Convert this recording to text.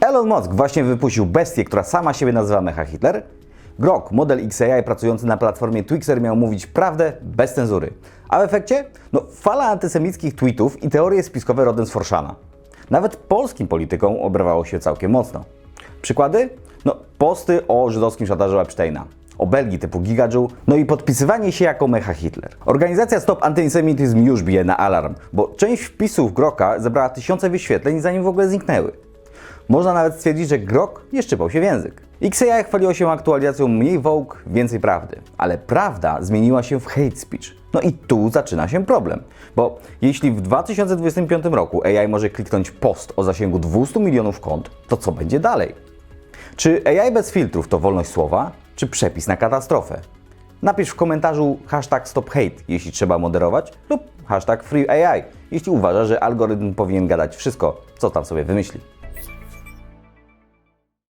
Elon Musk właśnie wypuścił bestię, która sama siebie nazywa Mecha Hitler. Grok, model XAI pracujący na platformie Twixer miał mówić prawdę bez cenzury. A w efekcie? No, fala antysemickich tweetów i teorie spiskowe rodem z Forszana. Nawet polskim politykom obrawało się całkiem mocno. Przykłady? No, posty o żydowskim szantażu Epsteina, o Belgii typu Gigajoe, no i podpisywanie się jako mecha Hitler. Organizacja Stop Antysemityzm już bije na alarm, bo część wpisów Groka zebrała tysiące wyświetleń zanim w ogóle zniknęły. Można nawet stwierdzić, że Grok nie szczypał się w język. XAI chwaliło się aktualizacją mniej Vogue, więcej prawdy. Ale prawda zmieniła się w hate speech. No i tu zaczyna się problem. Bo jeśli w 2025 roku AI może kliknąć post o zasięgu 200 milionów kont, to co będzie dalej? Czy AI bez filtrów to wolność słowa, czy przepis na katastrofę? Napisz w komentarzu hashtag StopHate, jeśli trzeba moderować, lub hashtag FreeAI, jeśli uważasz, że algorytm powinien gadać wszystko, co tam sobie wymyśli.